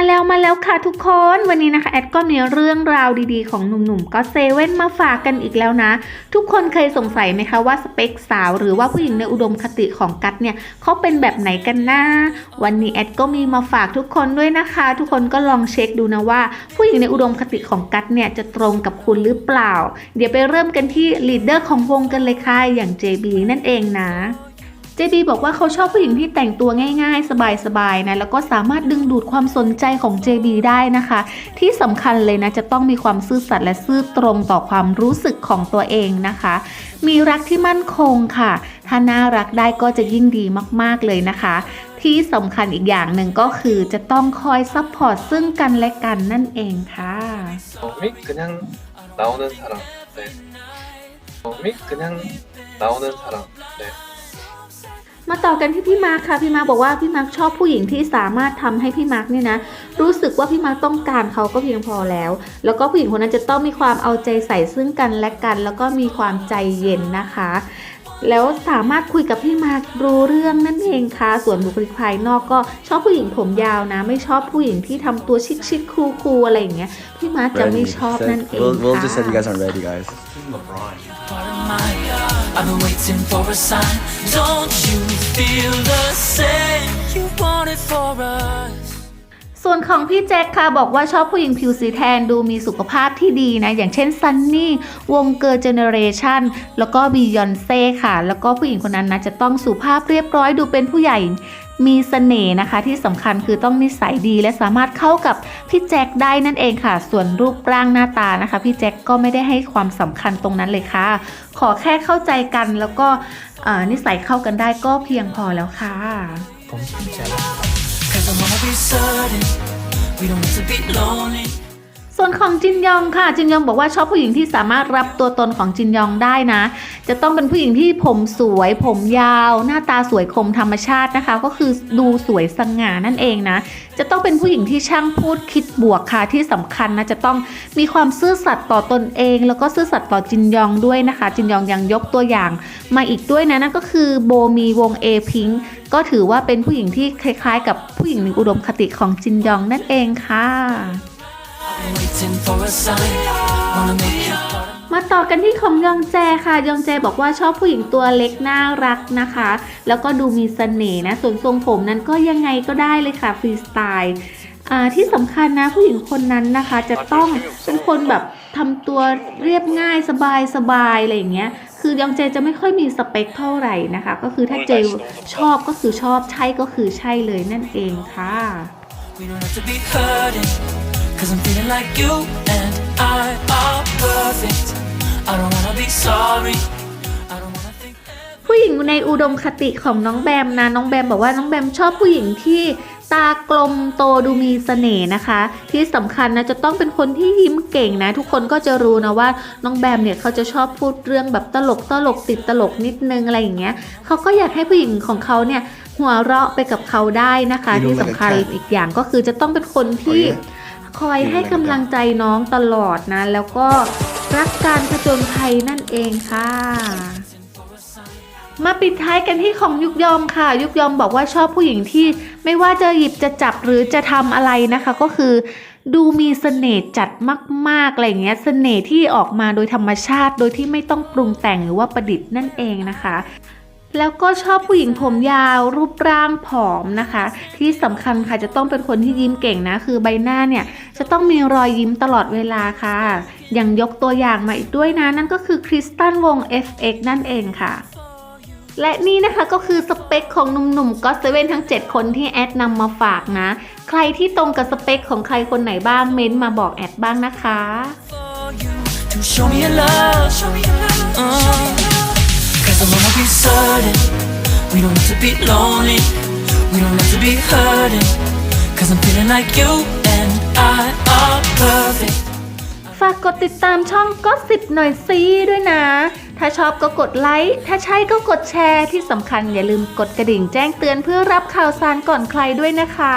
มาแล้วมาแล้วค่ะทุกคนวันนี้นะคะแอดก็มีเรื่องราวดีๆของหนุ่มๆก็เซเว่นมาฝากกันอีกแล้วนะ ทุกคนเคยสงสัยไหมคะว่าสเปคสาวหรือว่าผู้หญิงในอุดมคติของกัตเนี่ยเขาเป็นแบบไหนกันนะวันนี้แอดก็มีมาฝากทุกคนด้วยนะคะ ทุกคนก็ลองเช็คดูนะว่า ผู้หญิงในอุดมคติของกัตเนี่ยจะตรงกับคุณหรือเปล่า เดี๋ยวไปเริ่มกันที่ลีดเดอร์ของวงกันเลยค่ะอย่าง JB นั่นเองนะ เจบีบอกว่าเขาชอบผู้หญิงที่แต่งตัวง่ายๆ สบายๆนะแล้วก็สามารถดึงดูดความสนใจของ JB ได้นะคะ ที่สำคัญเลยนะจะต้องมีความซื่อสัตย์และซื่อตรงต่อความรู้สึกของตัวเองนะคะ มีรักที่มั่นคงค่ะ ถ้าน่ารักได้ก็จะยิ่งดีมากๆเลยนะคะ ที่สำคัญอีกอย่างหนึ่งก็คือจะต้องคอยซัพพอร์ตซึ่งกันและกันนั่นเองค่ะ 미 그냥 나오는 사람. 네. 미 그냥 나오는 사람. 네. มาต่อกันที่พี่มาร์คค่ะพี่มาร์คบอกว่าพี่มาร์คชอบผู้หญิงที่สามารถทำให้พี่มาร์คเนี่ยนะรู้สึกว่าพี่มาร์คต้องการเขาก็เพียงพอแล้ว แล้วก็ผู้หญิงคนนั้นจะต้องมีความเอาใจใส่ซึ่งกันและกัน แล้วก็มีความใจเย็นนะคะ แล้วสามารถคุยกับพี่มาร์ครู้เรื่องนั่นเองค่ะส่วนบุคลิกภายนอกก็ชอบผู้หญิงผมยาวนะ ไม่ชอบผู้หญิงที่ทำตัวชิคชิคคูคูลๆอะไรอย่างเงี้ยพี่มาร์คจะไม่ชอบนั่นเอง We'll, we'll ค่ะ I've been waiting for a sign. Don't you feel the same? You want it for us. ส่วนของพี่แจ็คค่ะบอกว่าชอบผู้หญิงผิวสีแทนดูมีสุขภาพที่ดีนะ อย่างเช่นซันนี่วงเกิร์เจเนเรชันแล้วก็บียอนเซ่ค่ะ แล้วก็ผู้หญิงคนนั้นนะจะต้องสุภาพเรียบร้อยดูเป็นผู้ใหญ่ มีเสน่ห์นะคะ ที่สำคัญคือต้องนิสัยดีและสามารถเข้ากับพี่แจ็คได้นั่นเองค่ะ ส่วนรูปร่างหน้าตานะคะ พี่แจ็คก็ไม่ได้ให้ความสำคัญตรงนั้นเลยค่ะ ขอแค่เข้าใจกันแล้วก็นิสัยเข้ากันได้ก็เพียงพอแล้วค่ะผม ส่วนของจินยองค่ะ จินยองบอกว่าชอบผู้หญิงที่สามารถรับตัวตนของจินยองได้นะ จะต้องเป็นผู้หญิงที่ผมสวย ผมยาว หน้าตาสวยคมธรรมชาตินะคะ ก็คือดูสวยสง่านั่นเองนะ จะต้องเป็นผู้หญิงที่ช่างพูดคิดบวกค่ะที่สำคัญนะจะต้องมีความซื่อสัตย์ต่อตนเอง แล้วก็ซื่อสัตย์ต่อจินยองด้วยนะคะ จินยองยังยกตัวอย่างมาอีกด้วยนะนั่นก็คือโบมีวงเอพิงก็ถือว่าเป็นผู้หญิงที่คล้าย ๆ กับผู้หญิงในอุดมคติของจินยองนั่นเองค่ะ มาต่อกันที่ของยองแจค่ะ ยองแจบอกว่าชอบผู้หญิงตัวเล็กน่ารักนะคะ แล้วก็ดูมีเสน่ห์นะ ส่วนทรงผมนั้นก็ยังไงก็ได้เลยค่ะฟรีสไตล์อ่าที่สำคัญนะผู้หญิงคนนั้นนะคะ จะต้องเป็นคนแบบทำตัวเรียบง่ายสบายสบายอะไรอย่างเงี้ย คือยองเจจะไม่ค่อยมีสเปคเท่าไหร่นะคะ ก็คือถ้าเจชอบก็คือชอบใช่ก็คือใช่เลยนั่นเองค่ะ We don't have to be hurting. Cause I'm feeling like you and I are perfect. I don't wanna be sorry. I don't wanna think. ผู้หญิงในอุดมคติของน้องแบมนะน้องแบมบอกว่าน้องแบมชอบผู้หญิงที่ตากลมโตดูมีเสน่ห์นะคะ ที่สำคัญนะจะต้องเป็นคนที่ยิ้มเก่งนะ ทุกคนก็จะรู้นะว่าน้องแบมเนี่ยเขาจะชอบพูดเรื่องแบบตลกตลกติดตลกนิดนึงอะไรอย่างเงี้ยเขาก็อยากให้ผู้หญิงของเขาเนี่ยหัวเราะไปกับเขาได้นะคะ You ที่ look สำ like a คัญ cat. อีกอย่างก็คือจะต้องเป็นคนที่ Oh, yeah? คอยให้กำลังใจน้องตลอดนะ แล้วก็รักการผจญภัยนั่นเองค่ะ มาปิดท้ายกันที่ของยุกยอมค่ะ ยุกยอมบอกว่าชอบผู้หญิงที่ไม่ว่าจะหยิบจะจับหรือจะทำอะไรนะคะ ก็คือดูมีเสน่ห์จัดมากๆอะไรเงี้ยเสน่ห์ที่ออกมาโดยธรรมชาติ โดยที่ไม่ต้องปรุงแต่งหรือว่าประดิษฐ์นั่นเองนะคะ แล้วก็ชอบผู้หญิงผมยาวรูปร่างผอมนะคะ ที่สำคัญค่ะจะต้องเป็นคนที่ยิ้มเก่งนะ คือใบหน้าเนี่ยจะต้องมีรอยยิ้มตลอดเวลาค่ะ อย่างยกตัวอย่างมาอีกด้วยนะ นั่นก็คือคริสตันวง FX นั่นเองค่ะ และนี่นะคะก็คือสเปคของหนุ่มๆก็เซเว่นทั้ง 7 คนที่แอดนำมาฝากนะ ใครที่ตรงกับสเปคของใครคนไหนบ้างเม้นมาบอกแอดบ้างนะคะ for you to show me your love. Show me your love. Cause I wanna be certain. We don't have to be lonely. We don't have to be hurting. Cause I'm feeling like you and I are perfect. ฝากกดติดตามช่องก็สิบหน่อยซีด้วยนะ ถ้าชอบก็กดไลค์ ถ้าใช่ก็กดแชร์ ที่สำคัญอย่าลืมกดกระดิ่งแจ้งเตือนเพื่อรับข่าวสารก่อนใครด้วยนะคะ